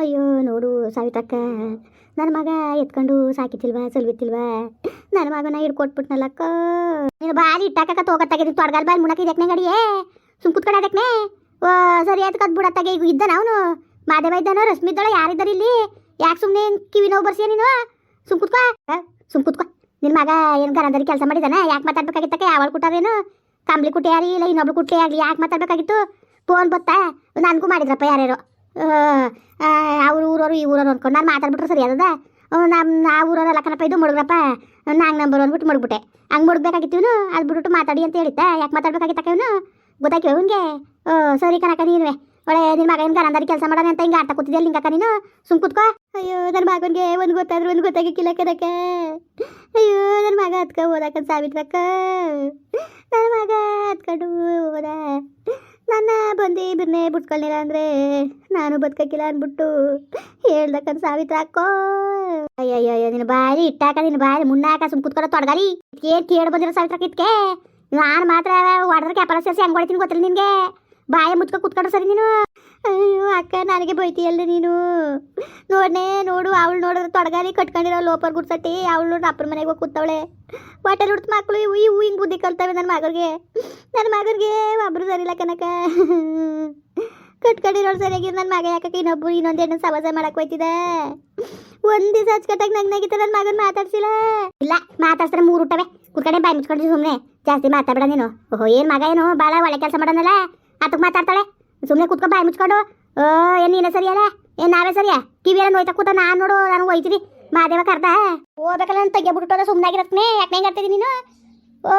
ಅಯ್ಯೋ, ನೋಡು ಸಾವಿತಕ್ಕ ನನ್ನ ಮಗ ಎತ್ಕೊಂಡು ಸಾಕಿತಿಲ್ವಾ ಸಲ್ವಿತಿಲ್ವಾ ನನ್ನ ಮಗನ ಹಿಡ್ಕೊಟ್ಬಿಟ್ನಲ್ಲಕ್ಕ ನೀನು ಬಾರಿ ಇಟ್ಟಾಕ ತಗೋತಾಗೆ ತೊಡಗಲ್ ಬಾಲ್ ಮುಣಕ್ಕೆ ಇದಕ್ಕೆ ಗಡಿಯೇ ಸುಮ್ ಕುತ್ಕೊಂಡು ಅದಕ್ಕೆ ಓ, ಸರಿ ಆಯ್ತು ಕದ್ ಬಿಡತ್ತಾಗೆ, ಈಗ ಇದ್ದಾನ ಅವನು? ಮಾದೇವ ಇದ್ದಾನೋ, ರಶ್ಮಿ ಇದ್ದಾಳ, ಯಾರಿದ್ದಾರೆ ಇಲ್ಲಿ? ಯಾಕೆ ಸುಮ್ಮನೆ ಕಿವಿ ನೋವು ಬರ್ಸಿಯ ನೀನು? ಸುಮ್ ಕುತ್ಕೋ. ಸುಮ್ ಕುತ್ಕೋ. ನಿನ್ನ ಮಗ ಏನು ಗರಂದರಿ ಕೆಲಸ ಮಾಡಿದಾನ? ಯಾಕೆ ಮಾತಾಡ್ಬೇಕಾಗಿತ್ತಕ್ಕ? ಯಾವಾಗ ಕುಟ್ಟಾರೇನು ಕಂಬ್ಳಿ ಕುಟ್ಟಿ ಯಾರಿ ಇಲ್ಲ ಇನ್ನೊಬ್ಳು ಕುಟ್ಟಿ ಆಗಲಿ, ಯಾಕೆ ಮಾತಾಡ್ಬೇಕಾಗಿತ್ತು? ಫೋನ್ ಬತ್ತಾ? ನನಗೂ ಮಾಡಿದ್ರಪ್ಪ ಯಾರ್ಯಾರು. ಅವ್ರ ಊರವರು ಈ ಊರವ್ರು ಅಂದ್ಕೊಂಡು ನಾನು ಮಾತಾಡ್ಬಿಟ್ರೆ ಸರಿ ಅದದ ನಮ್ಮ ಆ ಊರವರೆಲ್ಲ ಕಣಪ್ಪ ಇದು ಮುಡುಗ್ರಪ್ಪ ನಂಗೆ ನಂಬರ್ ಅಂದ್ಬಿಟ್ಟು ಮುಡ್ಬಿಟ್ಟೆ ಹಂಗೆ ಮುಡುಗ್ಬೇಕಾಗಿತ್ತು ಇವನು, ಅದು ಬಿಟ್ಬಿಟ್ಟು ಮಾತಾಡಿ ಅಂತ ಹೇಳಿದ್ದ. ಯಾಕೆ ಮಾತಾಡ್ಬೇಕಾಗಿತ್ತಕ್ಕ ಇವನು? ಇವನಿಗೆ? ಓ, ಸರಿ ಕಣಕ್ಕ ನೀನುವೆ ಒಳ್ಳೆ ನಿನ್ನ ಮಗ ಗರಂದಾರಿ ಕೆಲಸ ಮಾಡೋಣ ಅಂತ ಹಿಂಗೆ ಆಟ ಕೂತಿದ್ದೆ ಲಿಂಗಕ್ಕ ನೀನು? ಸುಮ್ ಕುತ್ಕೋ. ಅಯ್ಯೋ ನನ್ನ ಮಗನಿಗೆ ಒಂದು ಗೊತ್ತಾದ್ರು ಒಂದು ಗೊತ್ತಾಗಿಕ್ಕಿಲ್ಲ ಅಯ್ಯೋ ನನ್ನ ಮಗ ಹತ್ಕೊ ಹೋದಕ್ಕ ಸಾವಿತ್ರಕ್ಕ ನನ್ನ ಮಗ ಹತ್ಕೊಂಡು ಹೋದ. ನನ್ನ ಬಂದು ಬಿರ್ನೆ ಬಿಟ್ಕೊಳ್ಳಿಲ್ಲ ಅಂದರೆ ನಾನು ಬದುಕಕ್ಕಿಲ್ಲ ಅಂದ್ಬಿಟ್ಟು ಹೇಳ್ದಕ್ಕಂತ ಸಾವಿತ್ರ ಹಾಕೋ. ಅಯ್ಯೋ, ನಿನ್ನ ಬಾರಿ ಇಟ್ಟಾಕ ನಿನ್ನ ಬಾರಿ ಮುನ್ನಾಕ ಸುಮ್ ಕುತ್ಕೊಳ್ಳೋ ತೊಡಗಲಿ. ಏನು ಕೇಳಿ ಬಂದಿರೋ ಸಾವಿತ್ರ ಕಿತ್ಕೆ ನಾನು ಮಾತ್ರ ಹೊಡೆದ್ರೆ ಕ್ಯಾಪಲ ಸೇರಿಸಿ ಹಂಗೆ ಹೊಡಿತೀನಿ ಗೊತ್ತಿಲ್ಲ ನಿನಗೆ. ಬಾಯ ಮುಚ್ಕೊ ಕುತ್ಕೊಂಡ್ರೆ ಸರಿ ನೀನು. ಅಯ್ಯೋ, ಅಕ್ಕ, ನನಗೆ ಬೈತಿಯಲ್ಲ ನೀನು. ನೋಡ್ನೆ, ನೋಡು, ಅವಳು ನೋಡಿದ್ರೆ ತೊಡಗಾಲಿ ಕಟ್ಕೊಂಡಿರೋ ಲೋಪರ್ ಗುಡ್ಸಟ್ಟಿ ಅವಳು ನೋಡ್ರಿ ಅಪ್ಪನ ಮನೆಗೆ ಹೋಗಿ ಕೂತವಳೆ. ಹೊಟ್ಟೆಲ್ ಹುಡ್ತು ಮಕ್ಕಳು ಇವು ಇವು ಹಿಂಗೆ ಬುದ್ಧಿ ಕಲ್ತವೆ ನನ್ನ ಮಗನಿಗೆ ನನ್ನ ಮಗನಿಗೆ ಒಬ್ರು ಸರಿಲ್ಲ ಕನಕ ಕಟ್ಕೊಂಡಿರೋಳು ಸರಿಯಾಗಿ ನನ್ನ ಮಗ ಯಾಕಕ್ಕೆ ಇನ್ನೊಬ್ರು ಇನ್ನೊಂದು ಹೆಣ್ಣು ಸವಾಸ ಮಾಡಕ್ಕೆ ಹೋಯ್ತಿದೆ. ಒಂದ್ ದಿವಸ ನಂಗೆ ನಗಿತ ನನ್ನ ಮಗನ ಮಾತಾಡ್ಸಿಲ್ಲ. ಇಲ್ಲ, ಮಾತಾಡ್ಸಿದ್ರೆ ಮೂರು ಊಟವೆ ಕುತ್ಕಡೆ ಬಾಯಿ ಮುಚ್ಕೊಂಡು ಸುಮ್ಮನೆ ಜಾಸ್ತಿ ಮಾತಾಡಬೇಡ ನೀನು. ಓಹೋ, ಏನು ಮಗ ಏನು? ಭಾಳ ಒಳ್ಳೆ ಕೆಲಸ ಮಾಡೋನಲ್ಲ. ಅದಕ್ಕೆ ಮಾತಾಡ್ತಾಳೆ. ಸುಮ್ಮನೆ ಕುತ್ಕೊಂಡು ಬಾಯಿ ಮುಚ್ಕೊಂಡು. ಓ, ಏನು ನೀನೇ ಸರಿಯಲ್ಲ ಏನು ನಾವೇ ಸರಿಯಾ? ಕಿವಿ ಎಲ್ಲ ನೋಯ್ತಾ ಕೂತ ನಾನು ನೋಡು, ನಾನು ಹೋಯ್ತೀನಿ ಮಾದೇವ ಕರ್ದ. ಓದಕಲ್ಲ ನಾನು ತೆಗೆಬಿಟ್ಟು ಬಿಟ್ಟು ಸುಮ್ನಾಗಿರತ್ ಯಾಕೆ ಹೆಂಗೆ ಆಡ್ತಿದ್ದೀನಿ ನೀನು? ಓ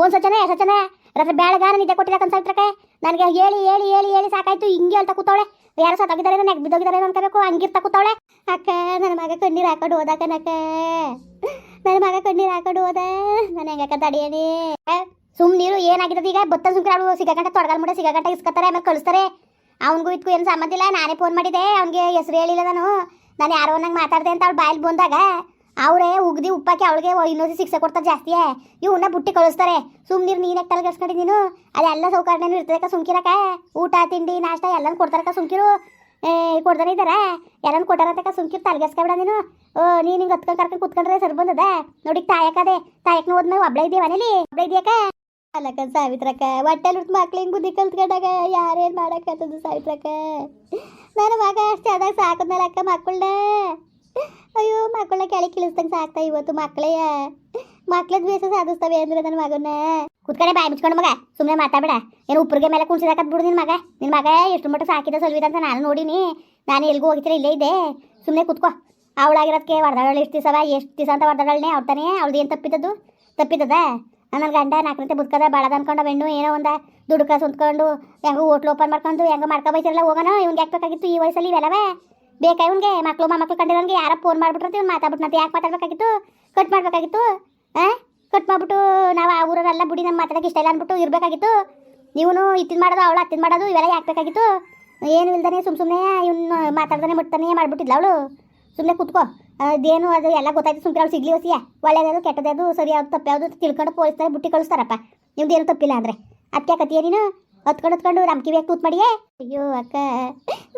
ಒಂದು ಸಚನೆ ಸಚನೆ ರಾತ್ರಿ ಬೆಳಗಾನ ನಿದ್ದೆ ಕೊಟ್ಟಿಲ್ಲ ಕನ್ಸಲ್ತ್ರಕ್ಕೆ ನನಗೆ ಹೇಳಿ ಹೇಳಿ ಹೇಳಿ ಹೇಳಿ ಸಾಕಾಯ್ತು. ಹಿಂಗೆ ಹೇಳ್ತಾ ಕೂತವಳೆ. ಯಾರು ಸತ್ತೋಗಿದ್ದಾರೆ ನೆಗ್ ಬಿದ್ದೋಗಿದ್ದಾರೆ ಅನ್ಕೋಬೇಕು. ಹಂಗಿರ್ತಾ ಕೂತವಳೆ. ಅಕ್ಕ, ನನ್ನ ಮಗ ಕಣ್ಣೀರ್ ಹಾಕೊಂಡು ಹೋದ ಕನಕ ನನ್ನ ಮಗ ಕಣ್ಣೀರ್ ಹಾಕೊಂಡು ಹೋದ. ನಾನು ಹೆಂಗಕ್ಕ ತಡಿಯನಿ ಸುಮ್ಮನೀರು ಏನಾಗಿರ್ತದೆ ಈಗ ಬತ್ತ ಸುಮ್ಕಿರ ಸಿಗಗಂಟ ತೊಡಗಲ್ ಮುಡ. ಸಿಗಗಂಟ ಇಸ್ಕೊತಾರೆ ಆಮೇಲೆ ಕಳಿಸ್ತಾರೆ. ಅವ್ನಿಗೂ ಇದಕ್ಕೂ ಏನು ಸಂಬಂಧ ಇಲ್ಲ. ನಾನೇ ಫೋನ್ ಮಾಡಿದೆ ಅವನಿಗೆ ಹೆಸರು ಹೇಳಿಲ್ಲ ನಾನು ನಾನು ಯಾರೋ ನಂಗೆ ಮಾತಾಡ್ದೆ ಅಂತ ಅವಳು ಬಾಯಲ್ಲಿ ಬಂದಾಗ ಅವರೇ ಉಗ್ದಿ ಉಪ್ಪಾಕಿ ಅವಳಿಗೆ ಇನ್ನೊಂದು ಶಿಕ್ಷೆ ಕೊಡ್ತಾರೆ ಜಾಸ್ತಿಯೇ ಇವನ್ನ ಬುಟ್ಟಿ ಕಳಿಸ್ತಾರೆ. ಸುಮ್ಮನಿರು ನೀನು ತಲೆ ಕೆಡ್ಸ್ಕೊಂಡು ನೀನು. ಅದೆಲ್ಲ ಸೌಕರ್ಯನೂ ಇರ್ತದಕ್ಕ ಸುಮ್ಕಿರಕ ಊಟ, ತಿಂಡಿ, ನಾಷ್ಟ ಎಲ್ಲನೂ ಕೊಡ್ತಾರಕ್ಕ ಸುಮ್ಕಿರು. ಏ ಕೊಡ್ತಾನೆ ಇದ್ದಾರ? ಯಾರನ್ನು ಕೊಟ್ಟಾರತಕ್ಕ ಸುಮ್ಕಿರು. ತಲೆಗೆಸ್ಕೊಬೇಡ ನೀನು. ಓ, ನೀನು ಹಿಂಗೆ ಹತ್ಕೊಂಡು ಕರ್ಕೊಂಡು ಕುತ್ಕೊಂಡ್ರೆ ಸರಿ ಬಂದದ. ನೋಡಿ ತಾಯಕದೆ ತಾಯಕ್ನ ಹೋದ್ಮೇಲೆ ಒಬ್ಳೆ ಇದೀಯ ಮನೇಲಿ? ಒಬ್ಳೆ ಇದೆಯಕ್ಕ ಅಲ್ಲಕ್ಕ ಸಾವಿತ್ರಕ್ಕ, ಹೊಟ್ಟೆಲ್ ಹುಟ್ಟು ಮಕ್ಳು ಹಿಂಗೆ ಬುದ್ಧಿ ಕಲ್ತ್ಕೊಂಡಾಗ ಯಾರೇನು ಮಾಡಕ್ಕತ್ತದು ಸಾವಿತ್ರಕ್ಕ? ನಾನು ಮಗ ಅಷ್ಟೇ ಅದಾಗ ಸಾಕದ್ನಲ್ಲಕ್ಕ ಮಕ್ಕಳನ್ನ ಅಯ್ಯೋ ಮಕ್ಕಳನ್ನ ಕೆಳಗೆ ಕಿಳಿಸ್ದಂಗೆ ಸಾಕ್ತಾ ಇವತ್ತು ಮಕ್ಕಳೇ ಮಕ್ಳ ದ್ವೇಷ ಸಾಧಿಸ್ತವೆ ಅಂದ್ರೆ ನನ್ನ ಮಗನ ಕುತ್ಕಡೆ ಬಾಯಿ ಮುಚ್ಕೊಂಡು ಮಗ ಸುಮ್ಮನೆ ಮಾತಾಡಬೇಡ. ಏನು ಉಪ್ಪರಿಗೆ ಮೇಲೆ ಕುಣ್ಸಿದಾಕತ್ ಬಿಡು ನಿನ್ನ ಮಗ. ನಿನ್ನ ಮಗ ಎಷ್ಟು ಮಟ್ಟ ಸಾಕಿದ ಸಲ್ವಿದ ಅಂತ ನಾನು ನೋಡೀನಿ. ನಾನು ಎಲ್ಗೂ ಹೋಗಿದ್ರೆ ಇಲ್ಲೇ ಇದೆ ಸುಮ್ಮನೆ ಕುತ್ಕೋ. ಅವಳಾಗಿರೋದಕ್ಕೆ ವರ್ದಾಳು ಎಷ್ಟು ದಿವಸ ಎಷ್ಟು ದಿವಸ ಅಂತ ಹೊಡೆದಾಳನೆ ಅವ್ತಾನೆ ಅವಳ್ದು ಏನು ತಪ್ಪಿದ್ದದ್ದು? ತಪ್ಪಿದ್ದದ? ನನ್ನ ಗಂಡ ನಾಲ್ಕನೇ ಬುದ್ಕದ ಬಾಳದ ಅನ್ಕೊಂಡು ಬೆಣ್ಣು ಏನೋ ಒಂದ ದುಡ್ಕ ಹೊಂದ್ಕೊಂಡು ಹೆಂಗೋ ಹೋಟ್ಲು ಓಪನ್ ಮಾಡ್ಕೊಂಡು ಹೆಂಗೋ ಮಾಡ್ಕೊ ಬೈತಿರಲ್ಲ ಹೋಗೋಣ ಇವ್ನಿಗೆ ಯಾಕೆ ಬೇಕಾಗಿತ್ತು ಈ ವಯಸ್ಸಲ್ಲಿ ಇವೆಲ್ಲವೇ? ಬೇಕಾ ಇವ್ನಿಗೆ? ಮಕ್ಳು ಮಕ್ಳು ಕಂಡಿರೋನ್ಗೆ ಯಾರೋ ಫೋನ್ ಮಾಡ್ಬಿಟ್ರೆ ಇವ್ನು ಮಾತಾಡ್ಬಿಟ್ನಂತೆ, ಯಾಕೆ ಮಾತಾಡ್ಬೇಕಾಗಿತ್ತು? ಕಟ್ ಮಾಡ್ಬೇಕಾಗಿತ್ತು? ಹಾಂ ಕಟ್ ಮಾಡ್ಬಿಟ್ಟು ನಾವು ಆ ಊರಲ್ಲ ಬುಡಿ ನಮ್ಮ ಮಾತಾಡಕ್ಕೆ ಇಷ್ಟ ಇಲ್ಲ ಅಂದ್ಬಿಟ್ಟು ಇರಬೇಕಾಗಿತ್ತು? ಇವನು ಇತ್ತಿನ ಮಾಡೋದು, ಅವಳು ಅತ್ತಿನ ಮಾಡೋದು, ಇವೆಲ್ಲ ಯಾಕೆ ಬೇಕಾಗಿತ್ತು? ಏನು ಇಲ್ದಾನೆ ಸುಮ್ಮ ಸುಮ್ಮನೆ ಇವ್ನು ಮಾತಾಡ್ದಾನೆ ಮುಟ್ತಾನೆ ಮಾಡ್ಬಿಟ್ಟಿದ್ಲ ಅವಳು. ಸುಮ್ಮನೆ ಕುತ್ಕೋ. ಅದೇನು ಅದು ಎಲ್ಲ ಗೊತ್ತಾಯ್ತು ಸುಮ್ಮನೆ ಅವ್ಳು ಸಿಗ್ಲಿ ಹೊಸಿಯ ಒಳ್ಳೆಯದು ಕೆಟ್ಟದ್ದು ಸರಿ ಯಾವ್ದು ತಪ್ಪು ತಿಳ್ಕೊಂಡು ಪೋಲಿಸ್ತಾರೆ ಬುಟ್ಟಿ ಕಳಿಸ್ತಾರಪ್ಪ. ನಿಮ್ದು ಏನು ತಪ್ಪಿಲ್ಲ ಅಂದರೆ. ಅದಕ್ಕೆ ಕತಿಯ ನೀನು? ಹತ್ಕೊಂಡು ಹತ್ಕೊಂಡು ಬೇಕು ಕೂತ್ ಮಾಡಿಯೇ ಅಯ್ಯೋ ಅಕ್ಕ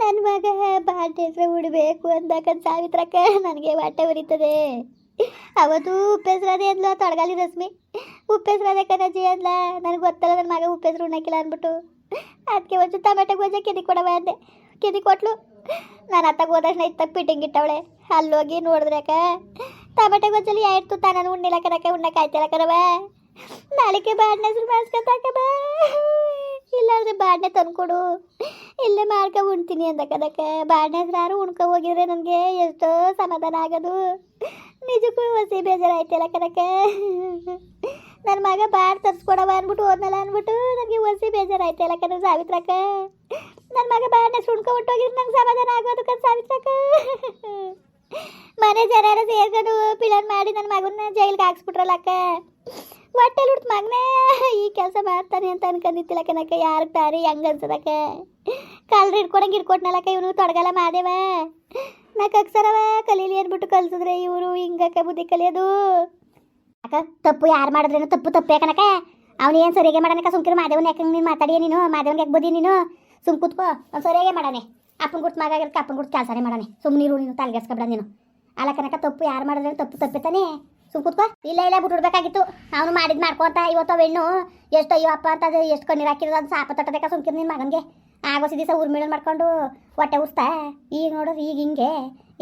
ನನ್ನ ಮಗ ಬಾಟೆ ಹೆಸರು ಉಡಬೇಕು ಅಂದಕ್ಕ ಸಾವಿತ್ರಕ್ಕ ನನಗೆ ಬಾಟೆ ಉರಿತದೆ. ಅವತ್ತು ಉಪ್ಪೆಸ್ರದೆ ಅಂದ್ಲ ತೊಡಗಾಲಿ ರಶ್ಮಿ. ಉಪ್ಪೆಸ್ರದೆ ಕನಜಿ ಅಂದ್ಲ. ನನಗೆ ಗೊತ್ತಲ್ಲ ನನ್ನ ಮಗ ಉಪ್ಪೆಸ್ರು ಉಣ್ಣಕ್ಕಿಲ್ಲ ಅಂದ್ಬಿಟ್ಟು. ಅದಕ್ಕೆ ಒಂದು ಟೊಮೆಟೊ ಗೊಜ್ಜ ಕೆದಿ ಕೊಡವ ಅಂದೆ. ಕೆದಿ ಕೊಟ್ಲು ನಾನು ಅತ್ತಾಗ ಹೋದಷ್ಟು ಇತ್ತ ಪಿಟ್ಟಿಂಗ್ ಇಟ್ಟವಳೆ. ಅಲ್ಲೋಗಿ ನೋಡಿದ್ರಕ ಟೊಮೆಟೊ ಗೊಜ್ಜಲ್ಲಿ ಆಯ್ತು ತಾನು ಉಣ್ಣಿಲ್ಲ ಕನಕ ಉಣ್ಣ ಆಯ್ತಿಲ್ಲ ಕರವ ನಾಳೆಗೆ ಬಾಡ್ನೆ ಹೆಸರು ಮಾಡಿಸ್ಕೊತಾಕ ಬಾ. ಇಲ್ಲಾಂದ್ರೆ ಬಾಡ್ನೆ ತಂದ್ಕೊಡು. ಇಲ್ಲೇ ಮಾಡ್ಕೊ ಉಣ್ತೀನಿ ಅಂದಕ್ಕದಕ್ಕೆ ಬಾಡ್ನೆ ಹೆಸರು ಯಾರು ಉಣ್ಕೊ ಹೋಗಿದ್ರೆ ನನಗೆ ಎಷ್ಟೋ ಸಮಾಧಾನ ಆಗೋದು. ನಿಜಕ್ಕೂ ಹೊಸಿ ಬೇಜಾರಾಯ್ತಲ್ಲ ಕನಕ ನನ್ನ ಮಗ ಬಾಡ್ ತರ್ಸ್ಕೊಡವ ಅಂದ್ಬಿಟ್ಟು ಹೋದ್ನಲ್ಲ ಅಂದ್ಬಿಟ್ಟು ನನಗೆ ಹೊಸಿ ಬೇಜಾರಾಯ್ತಲ್ಲ ಕನ ಸಾವಿತ್ರಕ್ಕ. ನನ್ನ ಮಗ ಬಾಡ್ನೆ ಸುಣ್ಕೊ ಹೊಟ್ಟೋಗಿದ್ರೆ ನಂಗೆ ಸಮಾಧಾನ ಆಗೋದಕ್ಕೆ ಸಾವಿತ್ರಕ್ಕ. ಮನೆ ಜನ ಎಲ್ಲ ಸೇರ್ಕೊಂಡು ಮಾಡಿ ನನ್ನ ಮಗನ ಜೈಲ್ಗೆ ಹಾಕ್ಸ್ಬಿಟ್ರಲ್ಲಕ್ಕ ಹೊಟ್ಟೆಲಿ ಹುಡ್ತು ಮಗನೇ, ಈ ಕೆಲಸ ಮಾಡ್ತಾನೆ ಅಂತ ಅನ್ಕೊಂಡಿದ್ದಿಲ್ಲ ಕನಕ ಯಾರು ತಾರಿ ಹೆಂಗೆ ಅನ್ಸದಕ್ಕ ಕಲ್ರು ಹಿಡ್ಕೊಡಂಗೆ ಹಿಡ್ಕೊಟ್ನಲ್ಲಕ್ಕ ಇವನು, ತೊಡಗಲ್ಲ ಮಾದೇವ. ನಾ ಕಕ್ಸರವ, ಕಲೀಲಿ ಅಂದ್ಬಿಟ್ಟು ಕಲ್ಸಿದ್ರೆ ಇವರು ಹಿಂಗಕ್ಕ ಬುದ್ಧಿ ಕಲಿಯೋದು. ಅಕ್ಕ, ತಪ್ಪು ಯಾರು ಮಾಡಿದ್ರೇನು ತಪ್ಪು ತಪ್ಪು ಕನಕ ಅವನು ಏನು ಸರಿಯಾಗಿ ಮಾಡನಕ ಸುಮ್ಕಿರು, ಮಾದೇವನ ಯಾಕಂಗೆ ನೀನು ಮಾತಾಡಿಯ ನೀನು ಮಾದೇವನ್ ಯಾಕೆ ಬುದ್ಧಿ ನೀನು? ಸುಮ್ ಕೂತ್ಕೋ, ಅವ್ನು ಸರಿಯಾಗಿ ಮಾಡಾನೆ. ಅಪ್ಪನ ಗುಟ್ಟು ಮಗ ಆಗಿರೋದಕ್ಕೆ ಅಪ್ಪನ ಗುಟ್ಟು ಕೆಲಸನೇ ಮಾಡಾನೆ. ಸುಮ್ಮನೆ ಇರು, ನೀನು ತಲೆಗೆಸ್ಕೊಬೇಡ ನೀನು. ಅಲ್ಲ ಕನಕ, ತಪ್ಪು ಯಾರು ಮಾಡಿದ್ರೆ ತಪ್ಪು ತಪ್ಪಿತಾನೆ. ಸುಮ್ಮ ಕೂತ್ಕೋ. ಇಲ್ಲ ಇಲ್ಲ ಬಿಟ್ಬಿಡ್ಬೇಕಾಗಿತ್ತು ಅವನು ಮಾಡಿದ್ ಮಾಡ್ಕೊಂತ ಇವತ್ತು ಹೆಣ್ಣು ಎಷ್ಟು ಅಯ್ಯೋ ಅಪ್ಪ ಅಂತ ಅದು ಎಷ್ಟು ಕಣ್ಣೀರು ಹಾಕಿರೋದು ಅದು ಸಾಪ ತಟ್ಟಬೇಕಾ ಸುಮ್ಕಿರ್ ನಿನ್ನ ಮಗನಿಗೆ. ಆಗೋಸಿ ದಿವಸ ಊರ್ಮಿಳನ್ ಮಾಡ್ಕೊಂಡು ಹೊಟ್ಟೆ ಉಸ್ತಾ, ಈಗ ನೋಡೋದು ಈಗ ಹಿಂಗೆ.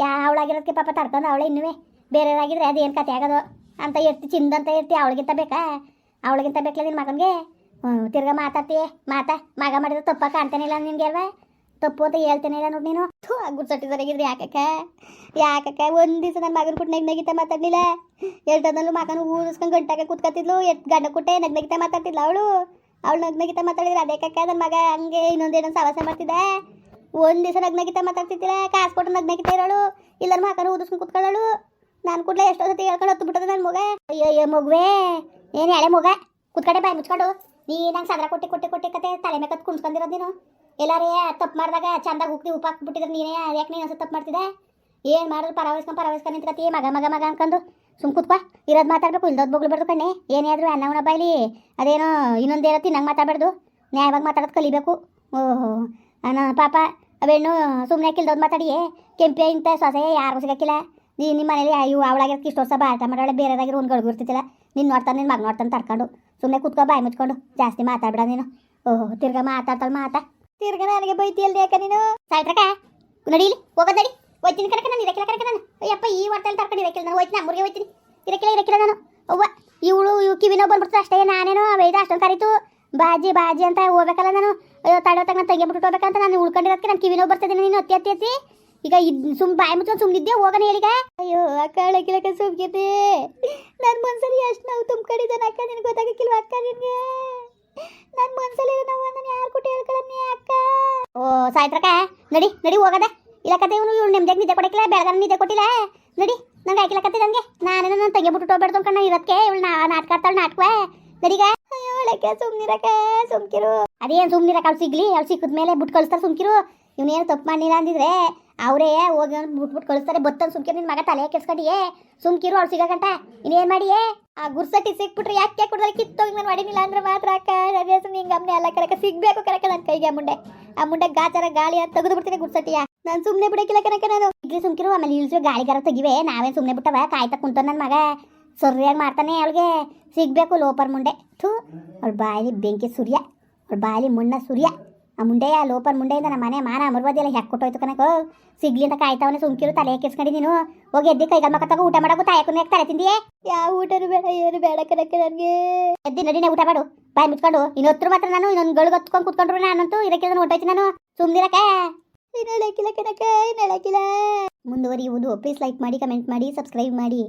ಯಾ ಅವಳಾಗಿರೋದಕ್ಕೆ ಪಾಪ ತಡ್ಕೊಂಡು ಅವಳೇ ಇನ್ನುವೆ. ಬೇರೆಯವರಾಗಿದ್ರೆ ಏನು ಕತೆ ಆಗೋದು? ಅಂತ ಇರ್ತಿ ಚಿಂದಂತ ಇರ್ತಿ ಅವಳಿಗಿಂತ ಬೇಕಾ? ಅವಳಿಗಿಂತ ಬೇಕಲ್ಲ ನಿನ್ನ ಮಗನಿಗೆ? ತಿರ್ಗಾ ಮಾತಾಡ್ತೀಯ? ಮಾತಾ, ಮಗ ಮಾಡಿದ್ರೆ ತಪ್ಪ ಕಾಣ್ತಾನೆ ಇಲ್ಲ ನಿನ್ಗೆ ಅಲ್ವಾ? ತಪ್ಪು ಅಂತ ಹೇಳ್ತೇನೆ ಇಲ್ಲ ನೋಡಿ ನೀನು. ಗುಡ್ಸಟ್ಟಿ ಸರಿಯಾಗಿದ್ರೆ ಯಾಕಕ್ಕ? ಯಾಕಕ್ಕ? ಒಂದು ದಿವಸ ನನ್ನ ಮಗನ ಕುಟ್ಟು ನೆಗ್ ನಗಿತ ಮಾತಾಡ್ಲಿಲ್ಲ. ಎಲ್ಟದಲ್ಲೂ ಮಗನ ಊದಿಸ್ಕೊಂಡು ಗಂಟಾಗ ಕೂತ್ಕೊತಿದ್ಲು ಎತ್ ಗಂಡ ಕುಟ್ಟೆ ನಗ್ನಗಿತ ನಗಿತ ಮಾತಾಡ್ತಿದ್ಲು ಅವಳು. ಅವಳು ನಗ್ ನಗಿತ ಮಾತಾಡಿದ್ರೆ ಅದೇ ಕಕ್ಕ ನನ್ನ ಮಗ ಹಂಗೆ ಇನ್ನೊಂದೇನೋ ಸವಾಸ ಮಾಡ್ತಿದ್ದೆ. ಒಂದು ದಿವಸ ನಗ್ ನಗಿತ ಮಾತಾಡ್ತಿದ್ದಿಲ್ಲ. ಕಾಸು ಕೊಟ್ಟು ನಗ್ ನಗಿತ ಇರೋಳು. ಇಲ್ಲ ಮಗನ ಊದಿಸ್ಕೊಂಡು ಕೂತ್ಕೊಳ್ಳೋಳು. ನಾನು ಕೂಡಲೇ ಎಷ್ಟೋ ಸತಿ ಹೇಳ್ಕೊಂಡು ಹತ್ತು ಬಿಟ್ಟದ ನನ್ನ ಮಗ. ಅಯ್ಯೋ ಮಗುವೇ. ಏನು ಎಳೆ ಮಗ? ಕುತ್ಕಡೆ ಬಾಯಿ ಮುಚ್ಕೊಂಡು. ನೀ ನಂಗೆ ಸದ್ರ ಕೊಟ್ಟಿ ಕೊಟ್ಟಿ ಕೊಟ್ಟಿ ಕತೆ ತಲೆ ಮೇಲೆ ಕತ್ ನೀನು. ಎಲ್ಲಾರೇ ತಪ್ಪು ಮಾಡಿದಾಗ ಚಂದಾಗಿ ಉಕ್ತಿ ಉಪ್ಪು ಹಾಕ್ಬಿಟ್ಟಿದ್ರೆ ನೀನೇ ಯಾಕೆ ನೀನು ಹೊಸ ತಪ್ಪು ಮಾಡ್ತಿದ್ದೆ? ಏನು ಮಾಡಿದ್ರು ಪರವಹಿಸ್ಕೊಂಡು ಪರವಹಿಸ್ಕೊಂಡು ನಿಂತ್ಕತಿ ಮಗ ಮಗ ಮಗ ಅನ್ಕೊಂಡು ಸುಮ್ ಕೂತ್ಕೋ, ಇರೋದು ಮಾತಾಡಬೇಕು, ಇಲ್ದೋದು ಬೊಗ್ಳು ಕಣ್ಣೆ. ಏನೇ ಆದರೂ ಅನ್ನ ಉಣ ಬಾಯ್ಲಿ. ಅದೇನೋ ಇರತ್ತಿ ತಿನ್ನಂಗೆ ಮಾತಾಡಬಾರ್ದು. ನ್ಯಾಯವಾಗಿ ಮಾತಾಡೋದು ಕಲಿಬೇಕು. ಓಹೋ. ಅನ್ನ ಪಾಪ ಅವೇನು ಸುಮ್ಮನೆ ಕಿಲ್ದೋದು ಮಾತಾಡಿಯೇ? ಕೆಂಪೆ ಇಂಥ ಸೊಸೆ ಯಾರಿಗೂ ಸಿಗಕ್ಕಿಲ್ಲ. ನೀ ನಿಮ್ಮ ಮನೇಲಿ ಅಯ್ಯೋ ಅವಳಾಗಿರೋದಕ್ಕೆ ಇಷ್ಟು ವರ್ಷ ಬಾಟ ಮಾಡೋಳೆ, ಬೇರೆದಾಗಿರೋ ಒಂದು ಗಡ್ಗು ಇರ್ತಿತ್ತಿಲ್ಲ ನಿನ್ನ ನೋಡ್ತಾನೆ ನಿನ್ನ ಮಗ ನೋಡ್ತಾನೆ ತಡ್ಕೊಂಡು. ಸುಮ್ಮನೆ ಕೂತ್ಕೋ, ಬಾಯಿ ಮುಚ್ಕೊಂಡು. ಜಾಸ್ತಿ ಮಾತಾಡ್ಬೇಡ ನೀನು. ಓಹೋ, ತಿರ್ಗಾ ಮಾತಾಡ್ತಾಳೆ ಮಾತಾ ತಿರ್ಗಾ ನನಗೆ ಬೈತಿಯಲ್ದೆ ಯಾಕ ನೀನು? ಸಾಯ್ತ್ರಕ ನಡೀಲಿ ಹೋಗೋದು ನಡಿ. ಹೋಯ್ತೀನಿ ಕನಕ ನಾನು, ಇರಕ್ಕಿಲ್ಲ ಕನಕ ನಾನು. ಅಯ್ಯಪ್ಪ, ಈ ಹೊಟ್ಟೆಲಿ ತರ್ಕೊಂಡು ಇರಕ್ಕಿಲ್ಲ ನಾನು. ಹೋಯ್ತೀನಿ ಅಮ್ಮರಿಗೆ ಹೋಯ್ತೀನಿ. ಇರಕ್ಕಿಲ್ಲ ಇರಕ್ಕಿಲ್ಲ ನಾನು. ಅವ್ವ, ಇವಳು ಇವು ಕಿವಿನೋ ಬಂದ್ಬಿಡ್ತು. ಅಷ್ಟೇ, ನಾನೇನೋ ವೇದ ಅಷ್ಟೊಂದು ಕರೀತು. ಬಾಜಿ ಬಾಜಿ ಅಂತ ಹೋಗ್ಬೇಕಲ್ಲ ನಾನು. ಅಯ್ಯೋ ತಡೋತಾಗ ನಾನು ತಂಗಿ ಬಿಟ್ಟು ಹೋಗ್ಬೇಕಂತ ನಾನು ಉಳ್ಕೊಂಡಿರೋದಕ್ಕೆ ನಾನು ಕಿವಿನೋ ಬರ್ತಿದ್ದೀನಿ ನೀನು. ಅತ್ತಿ ಅತ್ತಿ ಅತ್ತಿ. ಈಗ ಇದ್ ಸುಮ್ ಬಾಯಿ ಮುಚ್ಚು ಸುಮ್ನಿದ್ದೆ ಹೋಗೋಣ ಹೇಳಿಗ ಅಯ್ಯೋ, ಅಕ್ಕ ಅಳಕಿಲಕ ಸುಮ್ಕಿದ್ದೆ. ನನ್ನ ಮನ್ಸಲ್ಲಿ ಎಷ್ಟು ನಾವು ತುಂಬ್ಕೊಂಡಿದ್ದಾನೆ ಅಕ್ಕ? ನಿನಗೆ ಗೊತ್ತಾಗಕ್ಕಿಲ್ವ ಅಕ್ಕ ನಿನಗೆ? ನನ್ನ ಮನ್ಸಲ್ಲಿ ನಾವು ನಾನು ಯಾರು ಕೊಟ್ಟು ಓ ಸಾಯ್ತ್ರಕ ನಡಿ ನಡಿ ಹೋಗದ. ಇಲ್ಲ ಕತೆ ಇವನು ಇವ್ಳು ನಿಮ್ದಾಗ ನಿದ್ದೆ ಕೊಡಕ್ಕಿಲ್ಲ ಬೆಳಗಾನ ನಿದ್ದೆ ಕೊಟ್ಟಿಲ್ಲ. ನಡಿ, ನಂಗೆ ಹಾಕಿಲ್ಲ ಕತೆ ನನಗೆ ನಾನೇನೋ ನನ್ನ ತಂಗಿ ಬಿಟ್ಟು ಹೋಗ್ಬೇಡ್ದು ಕಣ್ಣ ಇರೋದಕ್ಕೆ ಇವಳು ನಾ ನಾಟಕ ಆಡ್ತಾಳೆ ನಾಟಕವೇ ನಡಿಗ ಅಯ್ಯೋ ಒಳಕ್ಕೆ ಸುಮ್ನಿರಕ್ಕ ಸುಮ್ಕಿರು. ಅದೇನು ಸುಮ್ಮನಿರಕ್ಕೆ ಅವ್ಳು ಸಿಗ್ಲಿ, ಅವ್ಳು ಸಿಕ್ಕಿದ ಮೇಲೆ ಬಿಟ್ಟು ಕಳಿಸ್ತಾರೆ ಸುಮ್ಕಿರು. ಇವನೇನು ತಪ್ಪು ಮಾಡಿಲ್ಲ ಅಂದಿದ್ರೆ ಅವರೇ ಹೋಗಿ ಬಿಟ್ಬಿಟ್ಟು ಕಳಿಸ್ತಾರೆ. ಬತ್ತನ್ ಸುಮ್ಕಿರು ನಿನ್ನ ಮಗ ತಲೆ ಕೆಡ್ಸ್ಕೊಂಡಿಯೇ? ಸುಮ್ಕಿರು ಅವ್ರು ಸಿಗಕಂಟ ಇನ್ನೇನು ಮಾಡಿಯೇ? ಆ ಗುರ್ಸಟ್ಟಿ ಸಿಕ್ಬಿಟ್ರೆ ಯಾಕೆ ಕೊಡೋದಕ್ಕೆ ಕಿತ್ತೋಗಿ ನಾನು ಮಾಡಿನಿಲ್ಲ ಅಂದ್ರೆ ಮಾತ್ರ ಅಕ್ಕ ಹೆಸರು ನಿಂಗೆ ಅಮ್ಮನೆ ಎಲ್ಲ ಕರಕ. ಸಿಗ್ಬೇಕು ಕರಕ ನನ್ನ ಕೈಗೆ ಆ ಮುಂಡೆ. ಆ ಮುಂಡೆ ಗಾಚಾರ ಗಾಳಿ ಅಂತ ತೆಗೆದು ಬಿಡ್ತೀನಿ ಗುರ್ಸಟ್ಟಿಯ. ನಾನು ಸುಮ್ಮನೆ ಬಿಡಕ್ಕಿಲ್ಲ ಕನಕ ನಾನು. ಇಡ್ಲಿ ಸುಮ್ಕಿರು, ಆಮೇಲೆ ಇಳಿಸಿ ಗಾಳಿಗಾರ ತೆಗಿವೆ. ನಾವೇ ಸುಮ್ಮನೆ ಬಿಟ್ಟವ, ಕಾಯ್ತಾ ಕುಂತ ನನ್ನ ಮಗ. ಸರಿಯಾಗಿ ಮಾಡ್ತಾನೆ ಅವಳಿಗೆ. ಸಿಗ್ಬೇಕು ಲೋಪರ್ ಮುಂಡೆ. ಥೂ, ಅವಳ ಬಾಯಲ್ಲಿ ಬೆಂಕಿ ಸೂರ್ಯ. ಅವಳ ಬಾಯಲ್ಲಿ ಮುಣ್ಣ ಸೂರ್ಯ. ಆ ಮುಂಡೆಯ ಲೋಪರ್ ಮುಂಡೆಯಿಂದ ನಮ್ಮ ಮನೆ ಮಾನ ಅಮರ್ವಾದಿ ಎಲ್ಲ ಯಾಕೆ ಕೊಟ್ಟೋಯ್ತು ಕನಕ ಸಿಗ್ಲಿ ಅಂತ ಕಾಯ್ತಾವನೆ ಸುಮ್ಕಿರು ತಲೆ ಕೆಸ್ಕೊಂಡು ನೀನು. ಹೋಗಿ ಎದ್ದಿ ಕೈ ಮಕ್ಕ ತಗೋ ಊಟ ಮಾಡಬೇಕು ತಾಯಕ್ಕನ ಯಾಕೆ ತಲೆ ತಿಂದಿಯೇ? ಯಾವ ಊಟನು ಬೇಡ ಏನು ಬೇಡ ಕನಕ ನನಗೆ. ಎದ್ದಿ ನಡಿನೇ ಊಟ ಮಾಡು ಬಾಯಿ ಮುಚ್ಕೊಂಡು. ಇನ್ನೊತ್ತರ ಮಾತ್ರ ನಾನು ಇನ್ನೊಂದು ಗಳು ಹೊತ್ಕೊಂಡು ಕುತ್ಕೊಂಡ್ರು ನಾನಂತೂ ಇದಕ್ಕೆ ಹೊಟ್ಟೋಯ್ತು ನಾನು. ಸುಮ್ನಿರಕ ಇನ್ನೆಳಕಿಲ್ಲ ಕನಕ ಇನ್ನೆಳಕಿಲ್ಲ ಮುಂದುವರಿಯುವುದು ಪ್ಲೀಸ್ ಲೈಕ್ ಮಾಡಿ ಕಮೆಂಟ್ ಮಾಡಿ ಸಬ್ಸ್ಕ್ರೈಬ್ ಮಾಡಿ.